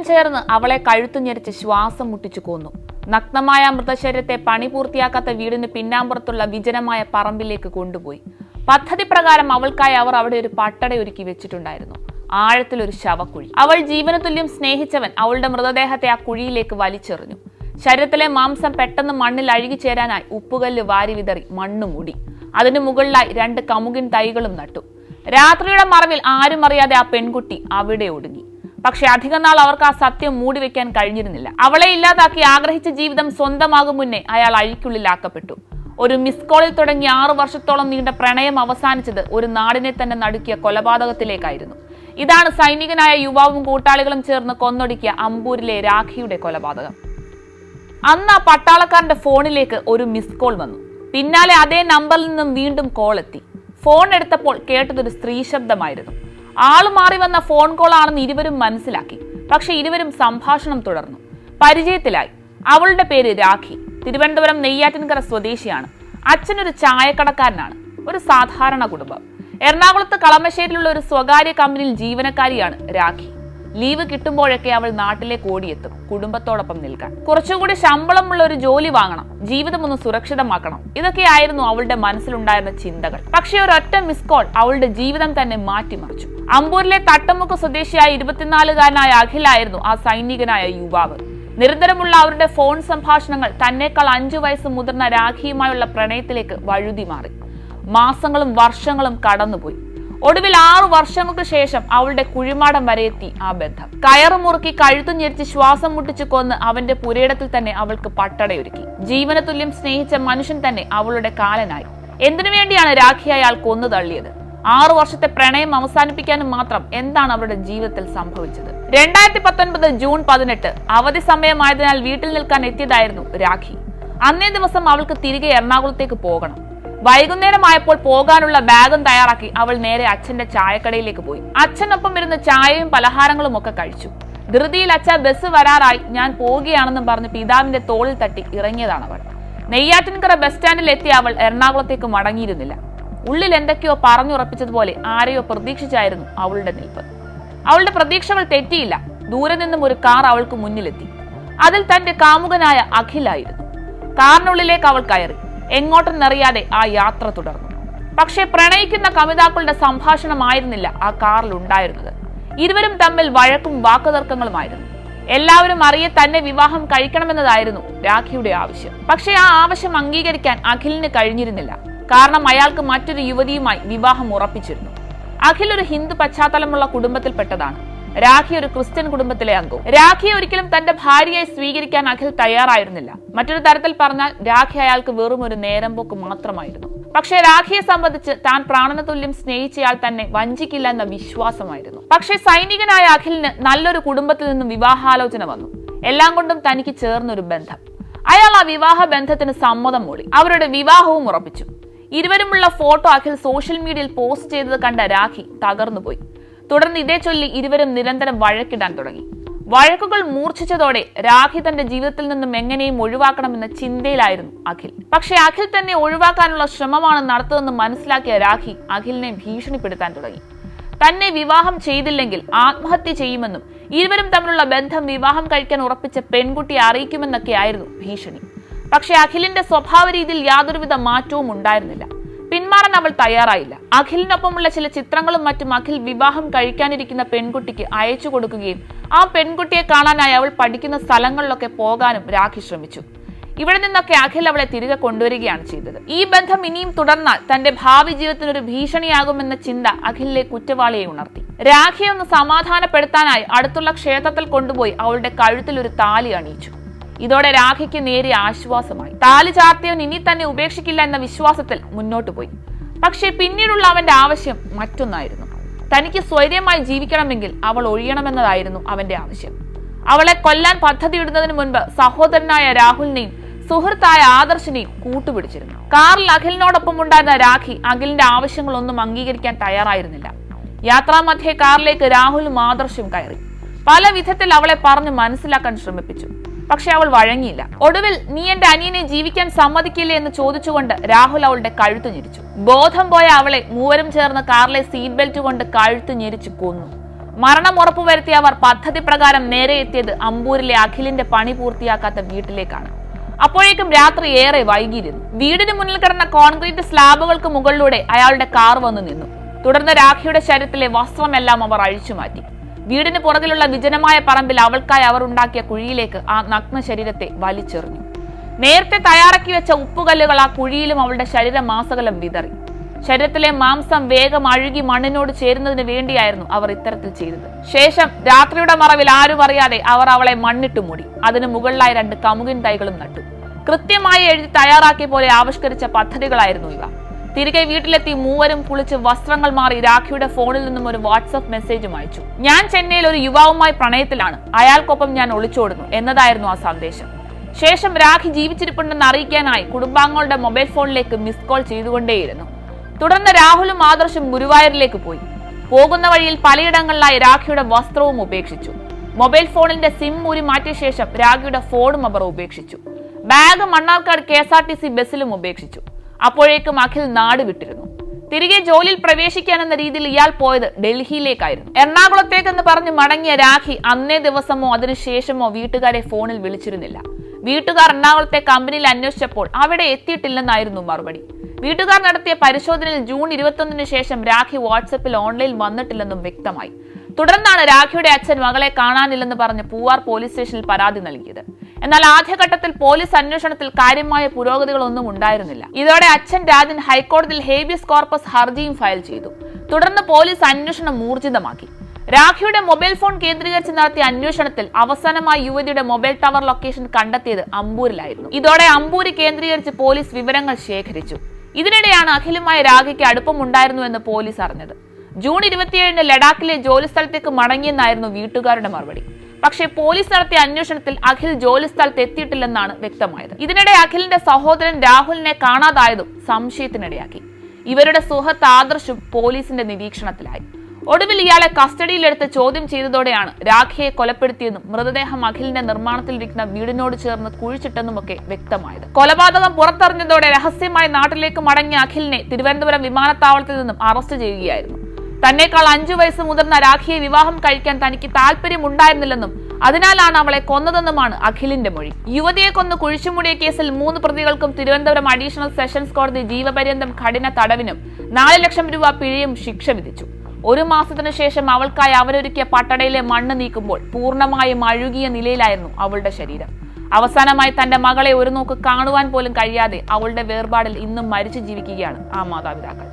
മൂവരും ചേർന്ന് അവളെ കഴുത്തു ഞെരിച്ച് ശ്വാസം മുട്ടിച്ചു കൊന്നു. നഗ്നമായ മൃതശരീരത്തെ പണി പൂർത്തിയാക്കാത്ത വീടിന് പിന്നാമ്പുറത്തുള്ള വിജനമായ പറമ്പിലേക്ക് കൊണ്ടുപോയി. പദ്ധതി പ്രകാരം അവൾക്കായി അവർ അവിടെ ഒരു പട്ടട ഒരുക്കി വെച്ചിട്ടുണ്ടായിരുന്നു. ആഴത്തിലൊരു ശവക്കുഴി. അവൾ ജീവനതുല്യം സ്നേഹിച്ചവൻ അവളുടെ മൃതദേഹത്തെ ആ കുഴിയിലേക്ക് വലിച്ചെറിഞ്ഞു. ശരീരത്തിലെ മാംസം പെട്ടെന്ന് മണ്ണിൽ അഴുകി ചേരാനായി ഉപ്പുകല്ല് വാരി വിതറി മണ്ണ് മൂടി. അതിനു മുകളിലായി രണ്ട് കമുകിൻ തൈകളും നട്ടു. രാത്രിയുടെ മറവിൽ ആരും അറിയാതെ ആ പെൺകുട്ടി അവിടെ ഒടുങ്ങി. പക്ഷെ അധികം നാൾ അവർക്ക് ആ സത്യം മൂടിവെക്കാൻ കഴിഞ്ഞിരുന്നില്ല. അവളെ ഇല്ലാതാക്കി ആഗ്രഹിച്ച ജീവിതം സ്വന്തമാകും മുന്നേ അയാൾ അഴിക്കുള്ളിലാക്കപ്പെട്ടു. ഒരു മിസ് കോളിൽ തുടങ്ങി ആറു വർഷത്തോളം നീണ്ട പ്രണയം അവസാനിച്ചത് ഒരു നാടിനെ തന്നെ നടുക്കിയ കൊലപാതകത്തിലേക്കായിരുന്നു. ഇതാണ് സൈനികനായ യുവാവും കൂട്ടാളികളും ചേർന്ന് കൊന്നൊടുക്കിയ അമ്പൂരിലെ രാഖിയുടെ കൊലപാതകം. അന്ന് ആ പട്ടാളക്കാരന്റെ ഫോണിലേക്ക് ഒരു മിസ് കോൾ വന്നു. പിന്നാലെ അതേ നമ്പറിൽ നിന്നും വീണ്ടും കോൾ എത്തി. ഫോൺ എടുത്തപ്പോൾ കേട്ടതൊരു സ്ത്രീ ശബ്ദമായിരുന്നു ആൾ മാറി വന്ന ഫോൺ കോൾ ആണെന്ന് ഇരുവരും മനസ്സിലാക്കി. പക്ഷെ ഇരുവരും സംഭാഷണം തുടർന്നു. പരിചയത്തിലായി. അവളുടെ പേര് രാഖി. തിരുവനന്തപുരം നെയ്യാറ്റിൻകര സ്വദേശിയാണ്. അച്ഛനൊരു ചായക്കടക്കാരനാണ്. ഒരു സാധാരണ കുടുംബം. എറണാകുളത്ത് കളമശ്ശേരിയിലുള്ള ഒരു സ്വകാര്യ കമ്പനിയിൽ ജീവനക്കാരിയാണ് രാഖി. ലീവ് കിട്ടുമ്പോഴൊക്കെ അവൾ നാട്ടിലേക്ക് ഓടിയെത്തും. കുടുംബത്തോടൊപ്പം നിൽക്കാൻ. കുറച്ചുകൂടി ശമ്പളമുള്ള ഒരു ജോലി വാങ്ങണം. ജീവിതം ഒന്ന് സുരക്ഷിതമാക്കണം. ഇതൊക്കെയായിരുന്നു അവളുടെ മനസ്സിലുണ്ടായിരുന്ന ചിന്തകൾ. പക്ഷേ ഒരൊറ്റ മിസ് കോൾ അവളുടെ ജീവിതം തന്നെ മാറ്റിമറിച്ചു. അമ്പൂരിലെ തട്ടമുക്ക് സ്വദേശിയായ ഇരുപത്തിനാലുകാരനായ അഖിലായിരുന്നു ആ സൈനികനായ യുവാവ്. നിരന്തരമുള്ള അവരുടെ ഫോൺ സംഭാഷണങ്ങൾ തന്നെക്കാൾ അഞ്ചു വയസ്സ് മുതിർന്ന രാഖിയുമായുള്ള പ്രണയത്തിലേക്ക് വഴുതി മാറി. മാസങ്ങളും വർഷങ്ങളും കടന്നുപോയി. ഒടുവിൽ ആറു വർഷങ്ങൾക്ക് ശേഷം അവളുടെ കുഴിമാടം വരെ എത്തി ആ ബന്ധം. കയറു മുറുക്കി കഴുത്തു ഞെരിച്ച് ശ്വാസം മുട്ടിച്ചു കൊന്ന് അവന്റെ പുരയിടത്തിൽ തന്നെ അവൾക്ക് പട്ടടയൊരുക്കി. ജീവനതുല്യം സ്നേഹിച്ച മനുഷ്യൻ തന്നെ അവളുടെ കാലനായി. എന്തിനു വേണ്ടിയാണ് രാഖി അയാൾ കൊന്നു തള്ളിയത്? ആറു വർഷത്തെ പ്രണയം അവസാനിപ്പിക്കാനും മാത്രം എന്താണ് അവരുടെ ജീവിതത്തിൽ സംഭവിച്ചത്? രണ്ടായിരത്തി പത്തൊൻപത് ജൂൺ പതിനെട്ട് അവധി സമയമായതിനാൽ വീട്ടിൽ നിൽക്കാൻ എത്തിയതായിരുന്നു രാഖി. അന്നേ ദിവസം അവൾക്ക് തിരികെ എറണാകുളത്തേക്ക് പോകണം. വൈകുന്നേരമായപ്പോൾ പോകാനുള്ള ബാഗും തയ്യാറാക്കി അവൾ നേരെ അച്ഛന്റെ ചായക്കടയിലേക്ക് പോയി. അച്ഛനൊപ്പം ഇരുന്ന് ചായയും പലഹാരങ്ങളും ഒക്കെ കഴിച്ചു. ധൃതിയിൽ അച്ഛൻ ബസ് വരാറായി. ഞാൻ പോവുകയാണെന്നും പറഞ്ഞ് പിതാവിന്റെ തോളിൽ തട്ടി ഇറങ്ങിയതാണ് അവൾ നെയ്യാറ്റിൻകര ബസ് സ്റ്റാൻഡിൽ എത്തിയ അവൾ എറണാകുളത്തേക്ക് മടങ്ങിയിരുന്നില്ല. ഉള്ളിൽ എന്തൊക്കെയോ പറഞ്ഞുറപ്പിച്ചതുപോലെ ആരെയോ പ്രതീക്ഷിച്ചായിരുന്നു അവളുടെ നിൽപ്പ്. അവളുടെ പ്രതീക്ഷകൾ തെറ്റിയില്ല. ദൂരെ നിന്നും ഒരു കാർ അവൾക്ക് മുന്നിലെത്തി. അതിൽ തന്റെ കാമുകനായ അഖിലായിരുന്നു കാറിനുള്ളിലേക്ക് അവൾ കയറി. എങ്ങോട്ടെന്നറിയാതെ ആ യാത്ര തുടർന്നു. പക്ഷേ പ്രണയിക്കുന്ന കവിതാക്കളുടെ സംഭാഷണമായിരുന്നില്ല ആ കാറിൽ ഉണ്ടായിരുന്നത്. ഇരുവരും തമ്മിൽ വഴക്കും വാക്കുതർക്കങ്ങളുമായിരുന്നു. എല്ലാവരും അറിയെ തന്നെ വിവാഹം കഴിക്കണമെന്നതായിരുന്നു രാഖിയുടെ ആവശ്യം. പക്ഷേ ആ ആവശ്യം അംഗീകരിക്കാൻ അഖിലിന് കഴിഞ്ഞിരുന്നില്ല. കാരണം അയാൾക്ക് മറ്റൊരു യുവതിയുമായി വിവാഹം ഉറപ്പിച്ചിരുന്നു. അഖിൽ ഒരു ഹിന്ദു പശ്ചാത്തലമുള്ള കുടുംബത്തിൽപ്പെട്ടതാണ്. രാഖി ഒരു ക്രിസ്ത്യൻ കുടുംബത്തിലെ അംഗവും. രാഖിയെ ഒരിക്കലും തന്റെ ഭാര്യയെ സ്വീകരിക്കാൻ അഖിൽ തയ്യാറായിരുന്നില്ല. മറ്റൊരു തരത്തിൽ പറഞ്ഞാൽ രാഖി അയാൾക്ക് വെറും ഒരു നേരം പോക്ക് മാത്രമായിരുന്നു. പക്ഷെ രാഖിയെ സംബന്ധിച്ച് താൻ പ്രാണന തുല്യം സ്നേഹിച്ചയാൾ തന്നെ വഞ്ചിക്കില്ല എന്ന വിശ്വാസമായിരുന്നു. പക്ഷെ സൈനികനായ അഖിലിന് നല്ലൊരു കുടുംബത്തിൽ നിന്നും വിവാഹാലോചന വന്നു. എല്ലാം കൊണ്ടും തനിക്ക് ചേർന്നൊരു ബന്ധം. അയാൾ ആ വിവാഹ ബന്ധത്തിന് സമ്മതം മൂടി. അവരുടെ വിവാഹവും ഉറപ്പിച്ചു. ഇരുവരുമുള്ള ഫോട്ടോ അഖിൽ സോഷ്യൽ മീഡിയയിൽ പോസ്റ്റ് ചെയ്തത് കണ്ട രാഖി തകർന്നുപോയി. തുടർന്ന് ഇതേ ചൊല്ലി ഇരുവരും നിരന്തരം വഴക്കിടാൻ തുടങ്ങി. വഴക്കുകൾ മൂർച്ഛിച്ചതോടെ രാഖി തന്റെ ജീവിതത്തിൽ നിന്നും എങ്ങനെയും ഒഴിവാക്കണമെന്ന ചിന്തയിലായിരുന്നു അഖിൽ. പക്ഷെ അഖിൽ തന്നെ ഒഴിവാക്കാനുള്ള ശ്രമമാണ് നടത്തുന്നതെന്ന് മനസ്സിലാക്കിയ രാഖി അഖിലിനെ ഭീഷണിപ്പെടുത്താൻ തുടങ്ങി. തന്നെ വിവാഹം ചെയ്തില്ലെങ്കിൽ ആത്മഹത്യ ചെയ്യുമെന്നും ഇരുവരും തമ്മിലുള്ള ബന്ധം വിവാഹം കഴിക്കാൻ ഉറപ്പിച്ച പെൺകുട്ടിയെ അറിയിക്കുമെന്നൊക്കെയായിരുന്നു ഭീഷണി. പക്ഷേ അഖിലിന്റെ സ്വഭാവ രീതിയിൽ യാതൊരുവിധ മാറ്റവും ഉണ്ടായിരുന്നില്ല. പിന്മാറാൻ അവൾ തയ്യാറായില്ല. അഖിലിനൊപ്പമുള്ള ചില ചിത്രങ്ങളും മറ്റും അഖിൽ വിവാഹം കഴിക്കാനിരിക്കുന്ന പെൺകുട്ടിക്ക് അയച്ചു കൊടുക്കുകയും ആ പെൺകുട്ടിയെ കാണാനായി അവൾ പഠിക്കുന്ന സ്ഥലങ്ങളിലൊക്കെ പോകാനും രാഖി ശ്രമിച്ചു. ഇവിടെ നിന്നൊക്കെ അഖിൽ അവളെ തിരികെ കൊണ്ടുവരികയാണ് ചെയ്തത്. ഈ ബന്ധം ഇനിയും തുടർന്നാൽ തന്റെ ഭാവി ജീവിതത്തിനൊരു ഭീഷണിയാകുമെന്ന ചിന്ത അഖിലിലെ കുറ്റവാളിയെ ഉണർത്തി. രാഖിയെ ഒന്ന് സമാധാനപ്പെടുത്താനായി അടുത്തുള്ള ക്ഷേത്രത്തിൽ കൊണ്ടുപോയി അവളുടെ കഴുത്തിൽ ഒരു താലി അണിയിച്ചു. ഇതോടെ രാഖിക്ക് നേരെ ആശ്വാസമായി. താലി ചാർത്തിയവൻ ഇനി തന്നെ ഉപേക്ഷിക്കില്ല എന്ന വിശ്വാസത്തിൽ മുന്നോട്ടു പോയി. പക്ഷേ പിന്നീടുള്ള അവന്റെ ആവശ്യം മറ്റൊന്നായിരുന്നു. തനിക്ക് സ്വൈര്യമായി ജീവിക്കണമെങ്കിൽ അവൾ ഒഴിയണമെന്നതായിരുന്നു അവന്റെ ആവശ്യം. അവളെ കൊല്ലാൻ പദ്ധതിയിടുന്നതിന് മുൻപ് സഹോദരനായ രാഹുലിനെയും സുഹൃത്തായ ആദർശിനെയും കൂട്ടുപിടിച്ചിരുന്നു. കാറിൽ അഖിലിനോടൊപ്പം ഉണ്ടായിരുന്ന രാഖി അഖിലിന്റെ ആവശ്യങ്ങളൊന്നും അംഗീകരിക്കാൻ തയ്യാറായിരുന്നില്ല. യാത്രാമധ്യേ കാറിലേക്ക് രാഹുലും ആദർശും കയറി. പല വിധത്തിൽ അവളെ പറഞ്ഞു മനസ്സിലാക്കാൻ ശ്രമിപ്പിച്ചു. പക്ഷെ അവൾ വഴങ്ങിയില്ല. ഒടുവിൽ നീ എന്റെ അനിയനെ ജീവിക്കാൻ സമ്മതിക്കില്ലേ എന്ന് ചോദിച്ചുകൊണ്ട് രാഹുൽ അവളുടെ കഴുത്ത് ഞെരിച്ചു. ബോധം പോയ അവളെ മൂവരും ചേർന്ന് കാറിലെ സീറ്റ് ബെൽറ്റ് കൊണ്ട് കഴുത്ത് ഞെരിച്ചു കൊന്നു. മരണം ഉറപ്പുവരുത്തിയ അവർ പദ്ധതി പ്രകാരം നേരെ എത്തിയത് അമ്പൂരിലെ അഖിലിന്റെ പണി പൂർത്തിയാക്കാത്ത വീട്ടിലേക്കാണ്. അപ്പോഴേക്കും രാത്രി ഏറെ വൈകിയിരുന്നു. വീടിന് മുന്നിൽ കിടന്ന കോൺക്രീറ്റ് സ്ലാബുകൾക്ക് മുകളിലൂടെ അയാളുടെ കാർ വന്നു നിന്നു. തുടർന്ന് രാഖിയുടെ ശരീരത്തിലെ വസ്ത്രമെല്ലാം അവർ അഴിച്ചുമാറ്റി. വീടിന് പുറകിലുള്ള വിജനമായ പറമ്പിൽ അവൾക്കായി അവർ ഉണ്ടാക്കിയ കുഴിയിലേക്ക് ആ നഗ്ന ശരീരത്തെ വലിച്ചെറിഞ്ഞു. നേരത്തെ തയ്യാറാക്കി വെച്ച ഉപ്പുകല്ലുകൾ ആ കുഴിയിലും അവളുടെ ശരീരമാസകലം വിതറി. ശരീരത്തിലെ മാംസം വേഗം അഴുകി മണ്ണിനോട് ചേരുന്നതിന് വേണ്ടിയായിരുന്നു അവർ ഇത്തരത്തിൽ ചെയ്തത്. ശേഷം രാത്രിയുടെ മറവിൽ ആരും അറിയാതെ അവർ അവളെ മണ്ണിട്ട് മൂടി. അതിന് മുകളിലായി രണ്ട് കമുകിൻ തൈകളും നട്ടു. കൃത്യമായി എഴുതി തയ്യാറാക്കിയ പോലെ ആവിഷ്കരിച്ച പദ്ധതികളായിരുന്നു ഇവ. തിരികെ വീട്ടിലെത്തി മൂവരും കുളിച്ച് വസ്ത്രങ്ങൾ മാറി രാഖിയുടെ ഫോണിൽ നിന്നും ഒരു വാട്സ്ആപ്പ് മെസ്സേജും അയച്ചു. ഞാൻ ചെന്നൈയിൽ ഒരു യുവാവുമായി പ്രണയത്തിലാണ്. അയാൾക്കൊപ്പം ഞാൻ ഒളിച്ചോടുന്നു എന്നതായിരുന്നു ആ സന്ദേശം. ശേഷം രാഖി ജീവിച്ചിരിപ്പുണ്ടെന്ന് അറിയിക്കാനായി കുടുംബാംഗങ്ങളുടെ മൊബൈൽ ഫോണിലേക്ക് മിസ് കോൾ ചെയ്തുകൊണ്ടേയിരുന്നു. തുടർന്ന് രാഹുലും ആദർശും ഗുരുവായൂരിലേക്ക് പോയി. പോകുന്ന വഴിയിൽ പലയിടങ്ങളിലായി രാഖിയുടെ വസ്ത്രവും ഉപേക്ഷിച്ചു. മൊബൈൽ ഫോണിന്റെ സിം ഊരി മാറ്റിയ ശേഷം രാഖിയുടെ ഫോണും അവർ ഉപേക്ഷിച്ചു. Bag Mannarkkad K S R T C ബസ്സിലും ഉപേക്ഷിച്ചു. അപ്പോഴേക്കും അഖിൽ നാട് വിട്ടിരുന്നു. തിരികെ ജോലിയിൽ പ്രവേശിക്കാനെന്ന രീതിയിൽ ഇയാൾ പോയത് ഡൽഹിയിലേക്കായിരുന്നു. എറണാകുളത്തേക്കെന്ന് പറഞ്ഞ് മടങ്ങിയ രാഖി അന്നേ ദിവസമോ അതിനുശേഷമോ വീട്ടുകാരെ ഫോണിൽ വിളിച്ചിരുന്നില്ല. വീട്ടുകാർ എറണാകുളത്തെ കമ്പനിയിൽ അന്വേഷിച്ചപ്പോൾ അവിടെ എത്തിയിട്ടില്ലെന്നായിരുന്നു മറുപടി. വീട്ടുകാർ നടത്തിയ പരിശോധനയിൽ ജൂൺ ഇരുപത്തൊന്നിന് ശേഷം രാഖി വാട്സപ്പിൽ ഓൺലൈൻ വന്നിട്ടില്ലെന്നും വ്യക്തമായി. തുടർന്നാണ് രാഖിയുടെ അച്ഛൻ മകളെ കാണാനില്ലെന്ന് പറഞ്ഞ് പൂവാർ പോലീസ് സ്റ്റേഷനിൽ പരാതി നൽകിയത്. എന്നാൽ ആദ്യഘട്ടത്തിൽ പോലീസ് അന്വേഷണത്തിൽ കാര്യമായ പുരോഗതികളൊന്നും ഉണ്ടായിരുന്നില്ല. ഇതോടെ അച്ഛൻ രാജൻ ഹൈക്കോടതിയിൽ ഹേബിയസ് കോർപ്പസ് ഹർജിയും ഫയൽ ചെയ്തു. തുടർന്ന് പോലീസ് അന്വേഷണം ഊർജിതമാക്കി. രാഖിയുടെ മൊബൈൽ ഫോൺ കേന്ദ്രീകരിച്ച് നടത്തിയ അന്വേഷണത്തിൽ അവസാനമായി യുവതിയുടെ മൊബൈൽ ടവർ ലൊക്കേഷൻ കണ്ടെത്തിയത് അമ്പൂരിലായിരുന്നു. ഇതോടെ അമ്പൂരി കേന്ദ്രീകരിച്ച് പോലീസ് വിവരങ്ങൾ ശേഖരിച്ചു. ഇതിനിടെയാണ് അഖിലുമായി രാഖിക്ക് അടുപ്പമുണ്ടായിരുന്നു എന്ന് പോലീസ് അറിഞ്ഞത്. ജൂൺ ഇരുപത്തിയേഴിന് ലഡാക്കിലെ ജോലിസ്ഥലത്തേക്ക് മടങ്ങിയെന്നായിരുന്നു വീട്ടുകാരുടെ മറുപടി. പക്ഷേ പോലീസ് നടത്തിയ അന്വേഷണത്തിൽ അഖിൽ ജോലി സ്ഥലത്ത് എത്തിയിട്ടില്ലെന്നാണ് വ്യക്തമായത്. ഇതിനിടെ അഖിലിന്റെ സഹോദരൻ രാഹുലിനെ കാണാതായതും സംശയത്തിനിടയാക്കി. ഇവരുടെ സുഹൃത്ത് ആദർശും പോലീസിന്റെ നിരീക്ഷണത്തിലായി. ഒടുവിൽ ഇയാളെ കസ്റ്റഡിയിലെടുത്ത് ചോദ്യം ചെയ്തതോടെയാണ് രാഖിയെ കൊലപ്പെടുത്തിയെന്നും മൃതദേഹം അഖിലിന്റെ നിർമ്മാണത്തിലിരിക്കുന്ന വീടിനോട് ചേർന്ന് കുഴിച്ചിട്ടെന്നുമൊക്കെ വ്യക്തമായത്. കൊലപാതകം പുറത്തറിഞ്ഞതോടെ രഹസ്യമായി നാട്ടിലേക്ക് മടങ്ങിയ അഖിലിനെ തിരുവനന്തപുരം വിമാനത്താവളത്തിൽ നിന്നും അറസ്റ്റ് ചെയ്യുകയായിരുന്നു. തന്നേക്കാൾ അഞ്ചു വയസ്സ് മുതിർന്ന രാഖിയെ വിവാഹം കഴിക്കാൻ തനിക്ക് താല്പര്യമുണ്ടായിരുന്നില്ലെന്നും അതിനാലാണ് അവളെ കൊന്നതെന്നുമാണ് അഖിലിന്റെ മൊഴി. യുവതിയെ കൊന്ന് കുഴിച്ചുമൂടിയ കേസിൽ മൂന്ന് പ്രതികൾക്കും തിരുവനന്തപുരം അഡീഷണൽ സെഷൻസ് കോടതി ജീവപര്യന്തം കഠിന തടവിനും നാല് ലക്ഷം രൂപ പിഴയും ശിക്ഷ വിധിച്ചു. ഒരു മാസത്തിനു ശേഷം അവൾക്കായി അവരൊരുക്കിയ പട്ടടയിലെ മണ്ണ് നീക്കുമ്പോൾ പൂർണമായും അഴുകിയ നിലയിലായിരുന്നു അവളുടെ ശരീരം. അവസാനമായി തന്റെ മകളെ ഒരു നോക്ക് കാണുവാൻ പോലും കഴിയാതെ അവളുടെ വേർപാടിൽ ഇന്നും മരിച്ചു ജീവിക്കുകയാണ് ആ മാതാപിതാക്കൾ.